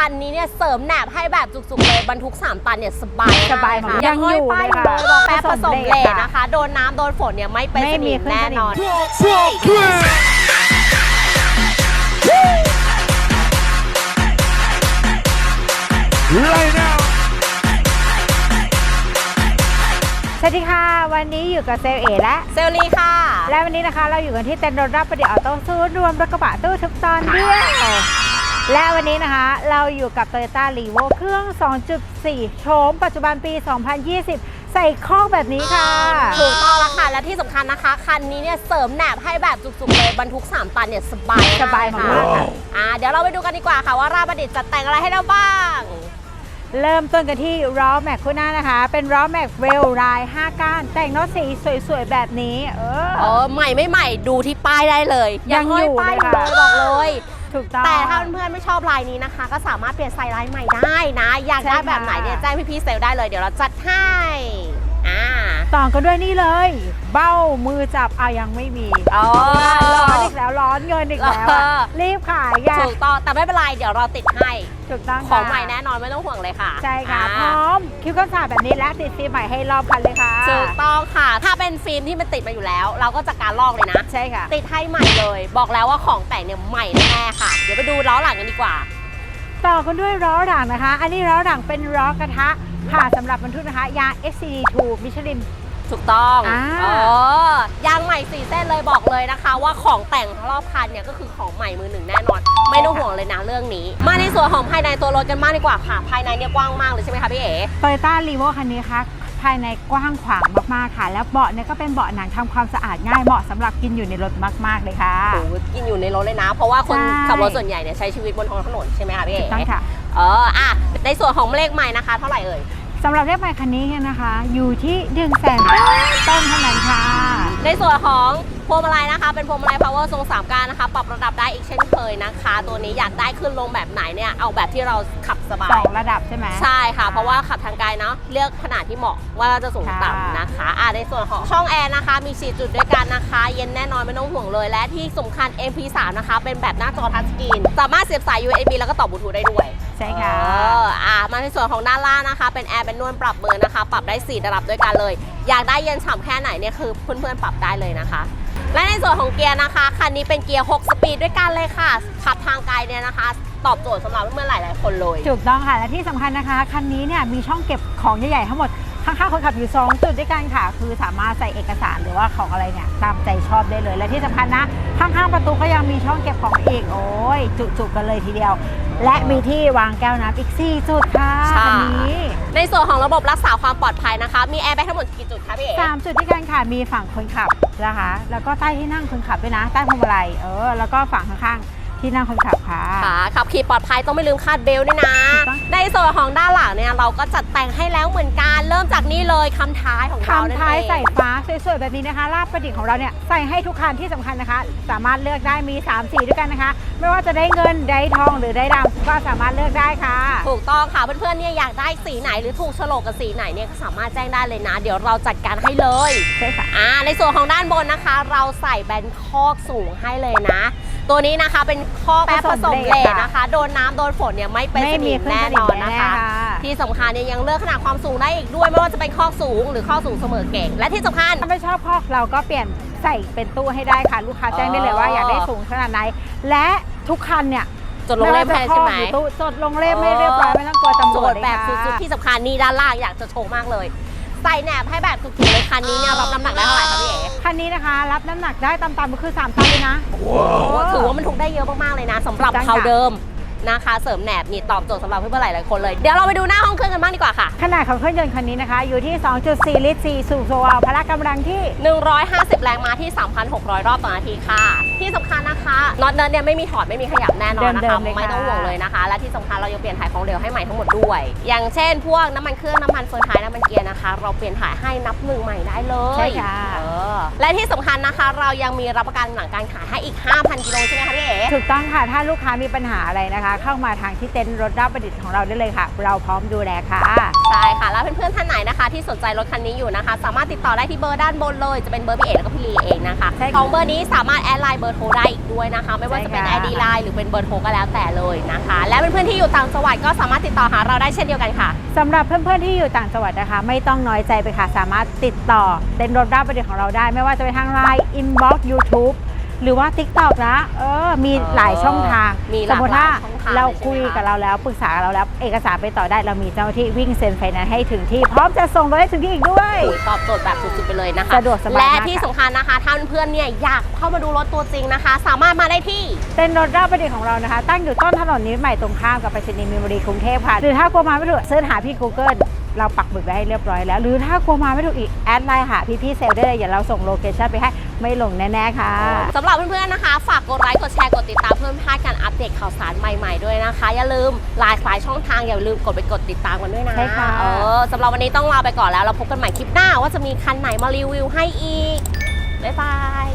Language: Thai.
คันนี้เนี่ยเสริมแหนบให้แบบจุกๆเลยบรรทุก 3 ตันเนี่ยสบายสบายมากค่ะยังอยู่ป้ายเลยเลค่ะยบอกแป๊บผผสสมมเลเลททค่ะนะคะ โดนน้ำโดนฝนเนี่ยไม่เป็นไม่สมีนิมขึ้นแน่สนิมนอน right now. สวัสดีค่ะ วันนี้อยู่กับเซลเอและเซลลีค่ะ และวันนี้นะคะเราอยู่กันที่เต็นท์รถรับประดิษฐ์ออโต้ซูรวมรถกระบะตู้ทึบตอนเดียว และวันนี้นะคะเราอยู่กับ Toyota r e v o เครื่อง 2.4 โฉมปัจจุบันปี 2020 ใส่คอกแบบนี้ค่ะ ถูกต้องแล้วค่ะ และที่สำคัญนะคะ คันนี้เนี่ยเสริมแหนบให้แบบจุกๆเลยบรรทุก 3 ตันเนี่ยสบายสบายมากๆค่ะ อ่าเดี๋ยวเราไปดูกันดีกว่าค่ะว่าราประดิษฐ์จัดแต่งอะไรให้เราบ้าง เริ่มต้นกันที่ล้อแม็กคู่หน้านะคะ เป็นล้อแม็กเวลลาย 5 ก้าน แต่งน็อตสีสวยๆ แบบนี้ เออเออใหม่ไม่ใหม่ดูที่ป้ายได้เลยยังอยู่ห้ป้ายเลยค่ะบอกเลย ถูกต้องแต่ถ้าเพื่อนๆไม่ชอบลายนี้นะคะ ก็สามารถเปลี่ยนใส่ลายใหม่ได้นะ อยากได้แบบไหนเนี่ยแจ้งพี่ๆเซลลได้เลยเดี๋ยวเราจัดให้ อ่าต่อกันด้วยนี่เลย เบ้ามือจับอะยังไม่มีอ๋อ ร้อนอีกแล้วร้อนเงินอีกแล้วอะเออ รีบขายไงถูกต้องแต่ไม่เป็นไรเดี๋ยวเราติดให้ถูกต้องของค่ะใหม่แน่นอนไม่ต้องห่วงเลยค่ะใช่ค่ะ พอ่าร้อม คิ้วกันสาดแบบนี้และติดฟิล์มใหม่ให้รอบคันเลยค่ะถูกต้องค่ะ ถ้าเป็นฟิล์มที่มันติดมาอยู่แล้ว เราก็จัดการลอกเลยนะ ใช่ค่ะ ติดให้ใหม่เลย บอกแล้วว่าของแต่งเนี่ยใหม่แน่ๆค่ะ เดี๋ยวไปดูล้อหลังกันดีกว่า ต่อกันด้วยล้อหลังนะคะ อันนี้ล้อหลังเป็นล้อกระทะ ค่ะสำหรับบรรทุกนะคะยาง XCD2 มิชลิน ถูกต้องอ่า เออยางใหม่สี่เส้นเลยบอกเลยนะคะ ว่าของแต่งรอบคันเนี่ยก็คือของใหม่มือหนึ่งแน่นอน ไม่ต้องห่วงเลยนะเรื่องนี้ มาในส่วนของภายในตัวรถกันมากดีกว่าค่ะ ภายในเนี่ยกว้างมากเลยใช่ไหมคะพี่เอ๋ โตโยต้ารีโวคันนี้ค่ะภายในกว้างขวางมากๆค่ะ แล้วเบาะเนี่ยก็เป็นเบาะหนังทำความสะอาดง่ายเหมาะสำหรับกินอยู่ในรถมาก ๆ เลยค่ะ โอ้โหกินอยู่ในรถเลยนะ เพราะว่าคนใช่ ขับรถส่วนใหญ่เนี่ยใช้ชีวิตบนท้องถนนใช่ไหมคะพี่ถูเอ๋กต้องค่ะ เอออะในส่วนของเลขใหม่นะคะ เท่าไหร่เอ่ย สำหรับเลขใหม่คันนี้เนี่ยนะคะ อยู่ที่1นึ่งแสนต้นเท่านั้นค่ะ ในส่วนของ พวงมาลัยนะคะ เป็นพวงมาลัย power ทรงสามการนะคะ ปรับระดับได้อีกเช่นเคยนะคะ ตัวนี้อยากได้ขึ้นลงแบบไหนเนี่ย เอาแบบที่เราขับสบาสอยงระดับใช่ไหม ใช่ค่ะ เพราะว่าขับทางไกลเนาะเลือกขนาดที่เหมาะว่าเราจะสูงค่ะต่ำนะคะอ่าในส่วนของช่องแอร์นะคะ มี 4 จุดด้วยกันนะคะ เย็นแน่นอนไม่ต้องห่วงเลย และที่สำคัญ MP3 นะคะ เป็นแบบหน้าจอทัชสกรีน สามารถเสียบสาย USB แล้วก็ต่อบลูทูธได้ด้วยใช่ค่ะ เอออ่ามาในส่วนของด้านล่างนะคะ เป็นแอร์เป็นนวลปรับเบอร์นะคะ ปรับได้ 4 ระดับด้วยกันเลย อยากได้เย็นฉ่ำแค่ไหนเนี่ยคือเพื่อนๆปรับได้เลยนะคะและในส่วนของเกียร์นะคะคันนี้เป็นเกียร์ 6 สปีดด้วยกันเลยค่ะ ขับทางไกลเนี่ยนะคะ ตอบโจทย์สำหรับเพื่อนๆหลายคนเลย ถูกต้องค่ะ และที่สำคัญนะคะ คันนี้เนี่ยมีช่องเก็บของใหญ่ๆทั้งหมด ข้างๆคนขับอยู่ 2 จุดด้วยกันค่ะ คือสามารถใส่เอกสารหรือว่าของอะไรเนี่ยตามใจชอบได้เลย และที่สำคัญนะ ข้างๆประตูก็ยังมีช่องเก็บของอีก โอ้ย จุกๆกันเลยทีเดียว และมีที่วางแก้วน้ำอีก 4 จุดค่ะใช่คันนี้ ในส่วนของระบบรักษาความปลอดภัยนะคะ มีแอร์แบ็กทั้งหมดกี่จุดคะพี่เอ๋สามจุดด้วยกันค่ะ มีฝั่งคนขับนะคะ แล้วก็ใต้ที่นั่งคนขับด้วยนะ ใต้พวงมาลัย เออ แล้วก็ฝั่งข้างๆ ที่นั่งคนขับค่ะ ค่ะขับขี่ปลอดภัยต้องไม่ลืมคาดเบลต์ด้วยนะ ถูกต้อง ในส่วนของด้านหลังเนี่ยเราก็จัดแต่งให้แล้วเหมือนกัน เริ่มจากนี่เลยคำท้ายของเรานั่นคำท้ายเองใส่ฟ้าสวยๆแบบนี้นะคะลาบประดิษฐ์ของเราเนี่ยใส่ให้ทุกคันที่สำคัญนะคะ สามารถเลือกได้มี3สีด้วยกันนะคะ ไม่ว่าจะได้เงินได้ทองหรือได้ดำก็สามารถเลือกได้ค่ะ ถูกต้องค่ะเพื่อนๆเนี่ยอยากได้สีไหนหรือถูกโฉลกกับสีไหนเนี่ยก็สามารถแจ้งได้เลยนะ เดี๋ยวเราจัดการให้เลยใช่ค่ะ อ่าในส่วนของด้านบนนะคะ เราใส่แบนคอกสูงให้เลยนะ ตัวนี้นะคะเป็นคอกแบบผสมเลทนะคะ โดนน้ำโดนฝนเนี่ยไม่เป็นไม่สมีนิมขึ้นแน่สนนิอมนนะแน่คะๆค่ะที่สำคัญเนี่ยยังเลือกขนาดความสูงได้อีกด้วยไม่ว่าจะเป็นคอกสูงหรือคอกสูงเสมอเก่ง และที่สำคัญถ้าไม่ชอบคอกเราก็เปลี่ยนใส่เป็นตู้ให้ได้ค่ะ ลูกค้าแจ้งได้เลยว่าอยากได้สูงขนาดไหนและทุกคันเนี่ยจดลงเล่มไม่ให้ว่าจะคใช่อกไหมรือตู้จดลงเล่มให้เรียบร้อยไม่ต้องกลัวตำรโจวจทเลย์ยแบบค่ะสุดๆที่สำคัญนี่ด้านล่างอยากจะโชว์มากเลย ใส่แหนบให้แบบสุดๆเลยคันนี้เนี่ยรับน้ำหนักได้เท่าไหร่คะพี่เอ๋คันนี้นะคะรับน้ำหนักได้ต่ำๆก็คือ 3 ตันเลยนะ โอ้ถือว่ามันทุกได้เยอะมากๆเลยนะสำหรับถูกต้องเขาค่ะเดิมนะคะ เสริมแหนบนี่ตอบโจทย์สำหรับเพื่อนๆหลายๆคนเลยเดี๋ยวเราไปดูหน้าห้องเครื่องกันบ้างดีกว่าค่ะ ขนาดของเครื่องยนต์คันนี้นะคะ อยู่ที่ 2.4 ลิตร4สูบโซวาลพละกำลังที่ 150 แรงม้าที่ 3,600 รอบต่อนาทีค่ะ ที่สำคัญนะคะ น็อตเนิร์ดเนี่ยไม่มีถอดไม่มีขยับแน่นอนนะเดิคะมๆเลยค่ะไม่ต้องห่วงเลยนะคะ และที่สำคัญเรายังเปลี่ยนถ่ายของเหลวให้ใหม่ทั้งหมดด้วย อย่างเช่น พวกน้ำมันเครื่องน้ำมันเฟืองท้ายน้ำมันเกียร์นะคะ เราเปลี่ยนถ่ายให้นับหนึ่งใหม่ได้เลยใช่ค่ะเออและที่สำคัญนะคะ เรายังมีรับประกันหลังการขายให้อีก 5,000กิโลใช่ไหมคะพี่เอ๋ถูกต้องค่ะถ้าลูกค้ามีปัญหาอะไรนะคะ เข้ามาทางที่เต็นท์รถรับประดิษฐ์ของเราได้เลยค่ะ เราพร้อมดูแลค่ะใช่ค่ะแล้วเพื่อนๆ ท่านไหนนะคะที่สนใจรถคันนี้อยู่นะคะ สามารถติดต่อได้ที่เบอร์ด้านบนเลย จะเป็นเบอร์พี่เอกแล้วก็พี่ลีเองนะคะใช่ค่ะของเบอร์นี้สามารถแอดไลน์เบอร์โทรได้อีกด้วยนะคะ ไม่ว่าจะเป็น ใช่ค่ะ ID ไลน์หรือเป็นเบอร์โทรก็แล้วแต่เลยนะคะ และเพื่อนๆที่อยู่ต่างจังหวัดก็สามารถติดต่อหาเราได้เช่นเดียวกันค่ะ สำหรับเพื่อนๆที่อยู่ต่างจังหวัดนะคะ ไม่ต้องน้อยใจไปค่ะ สามารถติดต่อเต็นท์รถรับประดิษฐ์ของเราได้ ไม่ว่าจะเป็นทางไลน์อินบ็อกซ์ยูทูบ หรือว่า TikTok นะเออมีเออหลายช่องทางมีหสลามกมติถ้าหลายช่องทางเราเลยใช่ไหมคุยคะ กับเราแล้วปรึกษากับเราแล้ว เอกสารไปต่อได้เรามีเจ้าหน้าที่วิ่งเซ็นไฟแนนซ์ให้ถึงที่ พร้อมจะส่งรถให้ถึงที่อีกด้วย โอ้ยตอบโจทย์แบบสุดๆไปเลยนะคะ สะดวกสบายและมากที่ค่ะ สำคัญนะคะถ้าเพื่อนๆเนี่ยอยากเข้ามาดูรถตัวจริงนะคะ สามารถมาได้ที่ เต็นท์รถรับประดิษฐ์ของเรานะคะ ตั้งอยู่ต้นถนนนิมิตรใหม่ตรงข้ามกับไปรษณีย์มีนบุรีกรุงเทพค่ะ หรือถ้ากลัวมาไม่ถูกเสิร์ชหาพี่ Google เราปักหมุดไว้ให้เรียบร้อยแล้ว หรือถ้ากลัวมาไม่ถูกอีก แอดไลน์หาพี่ๆเซลล์ได้เลย อย่าเราส่งโลเคชั่นไปให้ ไม่หลงแน่ๆค่ะสำหรับเพื่อนๆนะคะ ฝากกดไลค์กดแชร์กดติดตามเพื่อไม่พลาดการอัปเดตข่าวสารใหม่ๆด้วยนะคะ อย่าลืมหลายหลายช่องทางอย่าลืมกดไปกดติดตามกันด้วยนะใช่ค่ะเออสำหรับวันนี้ต้องลาไปก่อนแล้วเราพบกันใหม่คลิปหน้าว่าจะมีคันไหนมารีวิวให้อีกบ๊ายบาย